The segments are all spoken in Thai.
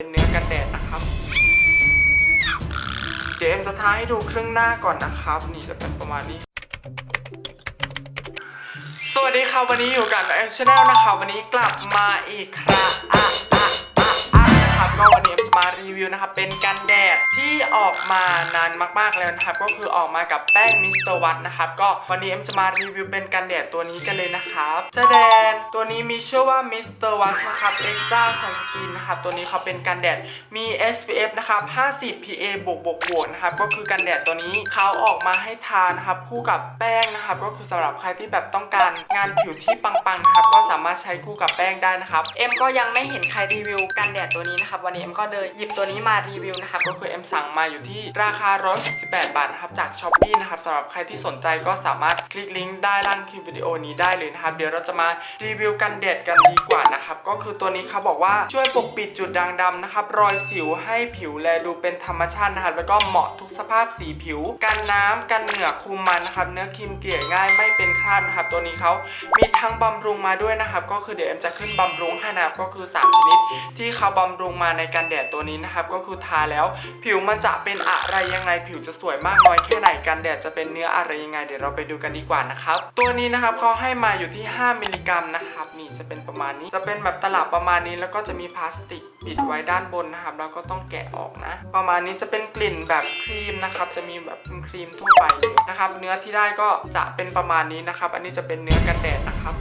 เป็นเนื้อกันแดดนะครับ เดี๋ยวเอ็มจะทาให้ดูครึ่งหน้าก่อนนะครับ นี่จะเป็นประมาณนี้ สวัสดีครับวันนี้อยู่กับเอ็มชาแนลนะครับ วันนี้กลับมาอีกครั้งอะอะอะอะนะครับก็วันนี้ มารีวิวนะครับ เป็นกันแดดที่ออกมานานมากๆแล้วนะครับ ก็คือออกมากับแป้งมิสเตอร์วัตนะครับ ก็วันนี้เอ็มจะมารีวิวเป็นกันแดดตัวนี้กันเลยนะครับแสดงตัวนี้มีชื่อว่ามิสเตอร์วัตนะครับเอ็กซ์ตร้าซันสกินนะครับ ตัวนี้เขาเป็นกันแดดมี SPF นะครับ 50 PA บวกบวกบวกนะครับ ก็คือกันแดดตัวนี้เขาออกมาให้ทานนะครับ คู่กับแป้งนะครับ ก็คือสำหรับใครที่แบบต้องการงานผิวที่ปังๆนะครับ ก็สามารถใช้คู่กับแป้งได้นะครับ เอ็มก็ยังไม่เห็นใครรีวิวกันแดดตัวนี้นะครับ วันนี้เอ็มก็เลยหยิบตัวนี้มารีวิวนะครับก็คือเอ็มสั่งมาอยู่ที่ราคา 168 บาทนะครับจากช้อปปี้นะครับสำหรับใครที่สนใจก็สามารถคลิกลิงก์ได้ล่างคลิปวิดีโอนี้ได้เลยนะครับเดี๋ยวเราจะมารีวิวกันแดดกันดีกว่านะครับก็คือตัวนี้เขาบอกว่าช่วยปกปิดจุดด่างดำนะครับรอยสิวให้ผิวแลดูเป็นธรรมชาตินะครับแล้วก็เหมาะทุกสภาพสีผิว กันน้ำกันเหงื่อคุมมันนะครับเนื้อครีมเกลี่ยง่ายไม่เป็นคราบนะครับตัวนี้เขามีทั้งบำรุงมาด้วยนะครับก็คือเดี๋ยวเอ็มจะขึ้นบำรุงให้นะครับก็คือ 3 ชนิดที่เขาบำรุงมาในกันแดดตัวนี้นะครับก็คือทาแล้ว ผิวมันจะเป็นอะไรยังไงผิวจะสวยมากน้อยแค่ไหนกันแดดจะเป็นเนื้ออะไรยังไงเดี๋ยวเราไปดูกันดีกว่านะครับตัวนี้นะครับเขาให้มาอยู่ที่ 5 มิลลิกรัมนะครับนี่จะเป็นประมาณนี้จะเป็นแบบตลับประมาณนี้ แล้วก็จะมีพลาสติกปิดไว้ด้านบนนะครับแล้วก็ต้องแกะออกนะ ประมาณนี้จะเป็นกลิ่นแบบครีมนะครับจะมีแบบครีมทั่วไปนะครับเนื้อที่ได้ก็จะเป็นประมาณนี้นะครับ อันนี้จะเป็นเนื้อกันแดดนะครับ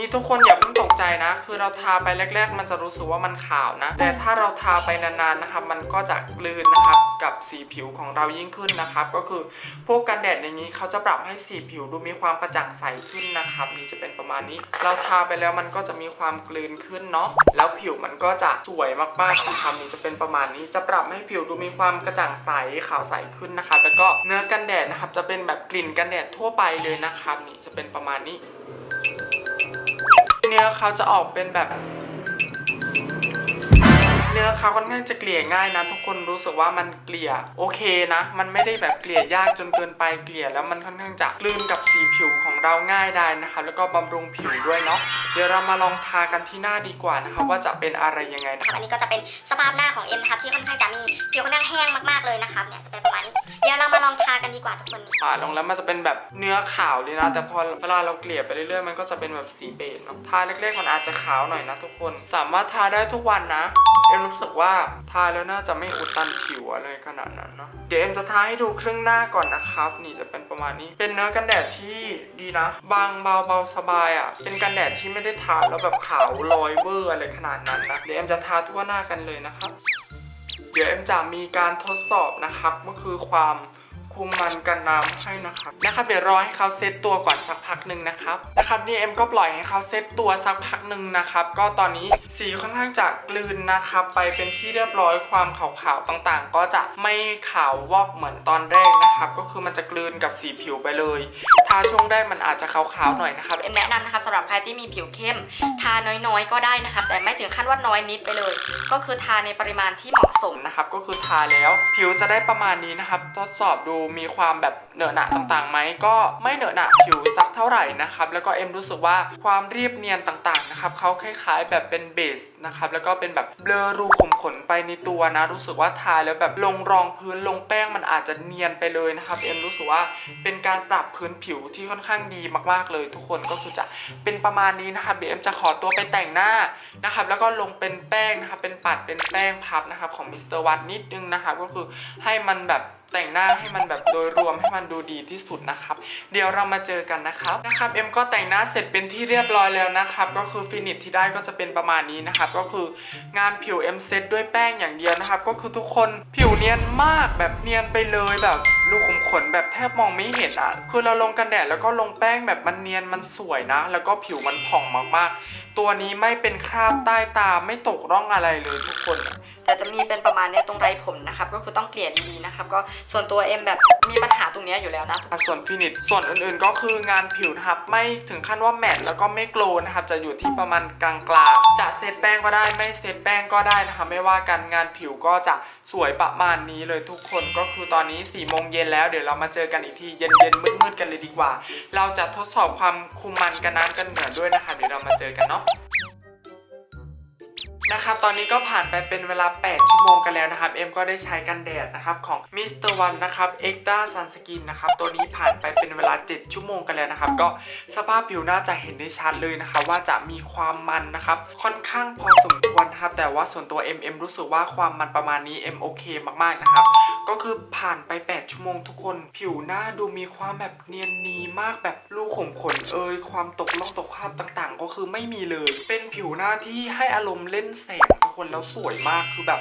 นี่ทุกคนอย่าเพิ่งตกใจนะ คือเราทาไปแรก ๆ มันจะรู้สึกว่ามันขาวนะ แต่ถ้าเราทาไปนานๆนะครับ มันก็จะกลืนนะครับกับสีผิวของเรายิ่งขึ้นนะครับ ก็คือพวกกันแดดอย่างนี้เขาจะปรับให้สีผิวดูมีความกระจ่างใสขึ้นนะครับ นี่จะเป็นประมาณนี้ เราทาไปแล้วมันก็จะมีความกลืนขึ้นเนาะ แล้วผิวมันก็จะสวยมากๆนะครับนี่จะเป็นประมาณนี้ จะปรับให้ผิวดูมีความกระจ่างใสขาวใสขึ้นนะครับแล้วก็เนื้อกันแดดนะครับจะเป็นแบบกลิ่นกันแดดทั่วไปเลยนะครับ นี่จะเป็นประมาณนี้ เนื้อเขาจะออกเป็นแบบ เนื้อเขาค่อนข้างจะเกลี่ยง่ายนะทุกคนรู้สึกว่ามันเกลี่ยโอเคนะ มันไม่ได้แบบเกลี่ยยากจนเกินไปเกลี่ยแล้วมันค่อนข้างจะกลืนกับสีผิวของเราง่ายได้นะคะ แล้วก็บำรุงผิวด้วยเนาะเดี๋ยวเรามาลองทากันที่หน้าดีกว่านะคะว่าจะเป็นอะไรยังไงนะอันนี้ก็จะเป็นสภาพหน้าของเอ็มนะครับที่ค่อนข้างจะมีผิวค่อนข้างแห้งมากๆเลยนะครับเนี่ยจะเป็นประมาณนี้ กันดีกว่าทุกคนนี่ผ่าลงแล้วมันจะเป็นแบบเนื้อขาวเลยนะ แต่พอเวลาเราเกลี่ยไปเรื่อยๆ มันก็จะเป็นแบบสีเบจเนาะทาเล็กๆมันอาจจะขาวหน่อยนะทุกคน สามารถทาได้ทุกวันนะ เอ็มรู้สึกว่าทาแล้วน่าจะไม่อุดตันผิวอะไรขนาดนั้นเนาะ เดี๋ยวเอ็มจะทาให้ดูครึ่งหน้าก่อนนะครับ นี่จะเป็นประมาณนี้ เป็นเนื้อกันแดดที่ดีนะ บางเบาเบาสบายอะ เป็นกันแดดที่ไม่ได้ทาแล้วแบบขาวลอยเวอร์อะไรขนาดนั้นนะ เดี๋ยวเอ็มจะทาทั่วหน้ากันเลยนะครับ เดี๋ยวเอ็มจะมีการทดสอบนะครับ ก็คือความ คุมมันกันน้ำให้นะครับนะครับเดี๋ยวรอให้เขาเซตตัวก่อนสักพักหนึ่งนะครับนะครับนี่เอ็มก็ปล่อยให้เขาเซตตัวสักพักหนึ่งนะครับ ก็ตอนนี้สีค่อนข้างจะกลืนนะครับ ไปเป็นที่เรียบร้อยความขาวๆต่างๆ ก็จะไม่ขาววอกเหมือนตอนแรกนะครับ ก็คือมันจะกลืนกับสีผิวไปเลยทาช่วงแรกมันอาจจะขาวๆหน่อยนะครับเอ็มแนะนำนะครับสำหรับใครที่มีผิวเข้ม ทาน้อยๆ ก็ได้นะครับ แต่ไม่ถึงขั้นว่าน้อยนิดไปเลย ก็คือทาในปริมาณที่เหมาะสมนะครับ ก็คือทาแล้ว ผิวจะได้ประมาณนี้นะครับ ทดสอบดูมีความแบบเหนอะหนะต่างๆไหมก็ไม่เหนอะหนะผิวสักเท่าไหร่นะครับแล้วก็เอ็มรู้สึกว่าความเรียบเนียนต่างๆนะครับเขาคล้ายๆแบบเป็นเบสนะครับแล้วก็เป็นแบบเบลอรูขุมขนไปในตัวนะ รู้สึกว่าทาแล้วแบบลงรองพื้นลงแป้งมันอาจจะเนียนไปเลยนะครับเอ็มรู้สึกว่าเป็นการปรับพื้นผิวที่ค่อนข้างดีมากๆเลย ทุกคนก็คือจะเป็นประมาณนี้นะครับเดี๋ยวเอ็มจะขอตัวไปแต่งหน้านะครับแล้วก็ลงเป็นแป้งนะครับเป็นปัดเป็นแป้งพับนะครับของมิสเตอร์วัตนิดนึงนะครับก็คือให้มันแบบ แต่งหน้าให้มันแบบโดยรวมให้มันดูดีที่สุดนะครับ เดี๋ยวเรามาเจอกันนะครับนะครับเอ็มก็แต่งหน้าเสร็จเป็นที่เรียบร้อยแล้วนะครับ ก็คือฟินิชที่ได้ก็จะเป็นประมาณนี้นะครับ ก็คืองานผิวเอ็มเซตด้วยแป้งอย่างเดียวนะครับ ก็คือทุกคนผิวเนียนมากแบบเนียนไปเลยแบบลูกขุมขนแบบแทบมองไม่เห็นอะ คือเราลงกันแดดแล้วก็ลงแป้งแบบมันเนียนมันสวยนะ แล้วก็ผิวมันผ่องมากๆ ตัวนี้ไม่เป็นคราบใต้ตาไม่ตกร่องอะไรเลยทุกคน แต่จะมีเป็นประมาณเนี้ยตรงไรผมนะครับ ก็คือต้องเกลี่ยดีๆนะครับ ก็ส่วนตัวเอ็มแบบมีปัญหาตรงนี้อยู่แล้วนะ ส่วนฟินิชส่วนอื่นๆ ก็คืองานผิวนะครับไม่ถึงขั้นว่าแมตต์แล้วก็ไม่โกลนะครับ จะอยู่ที่ประมาณกลางๆ จะเซตแป้งก็ได้ไม่เซตแป้งก็ได้นะคะ ไม่ว่ากันงานผิวก็จะสวยประมาณนี้เลยทุกคน ก็คือตอนนี้4ี่โมงเย็นแล้วเดี๋ยวเรามาเจอกันอีกทีเย็นๆมืดๆกันเลยดีกว่า เราจะทดสอบความคุมมันกันน้ำกันเหนือด้วยนะคะเดี๋ยวเรามาเจอกันเนาะ นะครับตอนนี้ก็ผ่านไปเป็นเวลา 8 ชั่วโมงกันแล้วนะครับ เอ็มก็ได้ใช้กันแดดนะครับของมิสเตอร์วันนะครับเอ็กต้าซันสกินนะครับ ตัวนี้ผ่านไปเป็นเวลา 7 ชั่วโมงกันแล้วนะครับ ก็สภาพผิวน่าจะเห็นได้ชัดเลยนะคะ ว่าจะมีความมันนะครับ ค่อนข้างพอสมควรนะครับ แต่ว่าส่วนตัวเอ็มเอ็มรู้สึกว่าความมันประมาณนี้เอ็มโอเคมากๆนะครับ ก็คือผ่านไป 8 ชั่วโมงทุกคน ผิวหน้าดูมีความแบบเนียนนีมากแบบรูขุมขนเอยความตกล่องตกคราบต่างๆ ก็คือไม่มีเลย เป็นผิวหน้าที่ให้อารมณ์เล่นแสงทุกคนแล้วสวยมากคือแบบ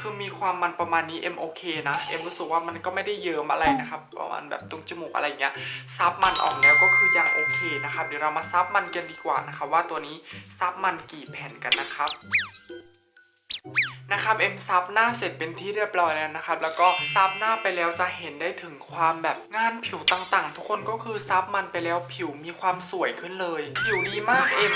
คือมีความมันประมาณนี้เอ็มโอเคนะเอ็มรู้สึกว่ามันก็ไม่ได้เยิ้มอะไรนะครับประมาณแบบตรงจมูกอะไรเงี้ยซับมันออกแล้วก็คือยังโอเคนะครับเดี๋ยวเรามาซับมันกันดีกว่านะครับว่าตัวนี้ซับมันกี่แผ่นกันนะครับ นะครับเอ็มซับหน้าเสร็จเป็นที่เรียบร้อยแล้วนะครับ แล้วก็ซับหน้าไปแล้วจะเห็นได้ถึงความแบบงานผิวต่างๆ ทุกคนก็คือซับมันไปแล้วผิวมีความสวยขึ้นเลย ผิวดีมากเอ็ม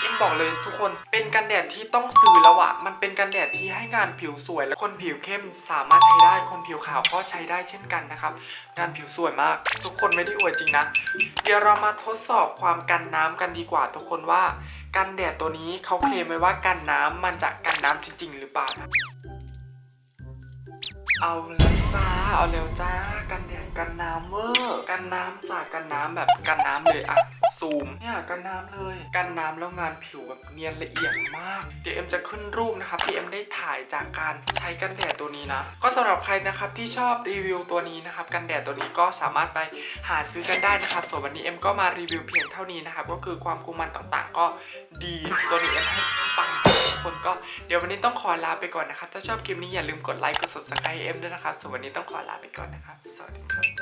เอ็มบอกเลยทุกคนเป็นกันแดดที่ต้องซื้อแล้วอะมันเป็นกันแดดที่ให้งานผิวสวย และคนผิวเข้มสามารถใช้ได้ คนผิวขาวก็ใช้ได้เช่นกันนะครับ งานผิวสวยมาก ทุกคนไม่ได้อวยจริงนะ เดี๋ยวเรามาทดสอบความกันน้ำกันดีกว่าทุกคนว่า กันแดดตัวนี้เขาเคลมไว้ว่ากันน้ำมันจะกันน้ำจริง ๆ หรือเปล่านะเอาแล้วจ้า เอาแล้วจ้า กันแดดกันน้ำเวอร์ กันน้ำจากกันน้ำแบบกันน้ำเลยอะ ซูม เนี่ยกันน้ำเลย กันน้ำแล้วงานผิวแบบเนียนละเอียดมาก เดี๋ยวเอ็มจะขึ้นรูปนะครับที่เอ็มได้ถ่ายจากการใช้กันแดดตัวนี้นะ ก็สำหรับใครนะครับที่ชอบรีวิวตัวนี้นะครับกันแดดตัวนี้ก็สามารถไปหาซื้อกันได้นะครับส่วนวันนี้เอ็มก็มารีวิวเพียงเท่านี้นะครับก็คือความคุมมันต่างๆ ก็ดีตัวนี้เอ็มให้ปังทุกคนก็เดี๋ยววันนี้ต้องขอลาไปก่อนนะครับถ้าชอบคลิปนี้อย่าลืมกดไลค์กด subscribe เอ็มด้วยนะครับส่วนวันนี้ต้องขอลาไปก่อนนะครับสวัสดีครับ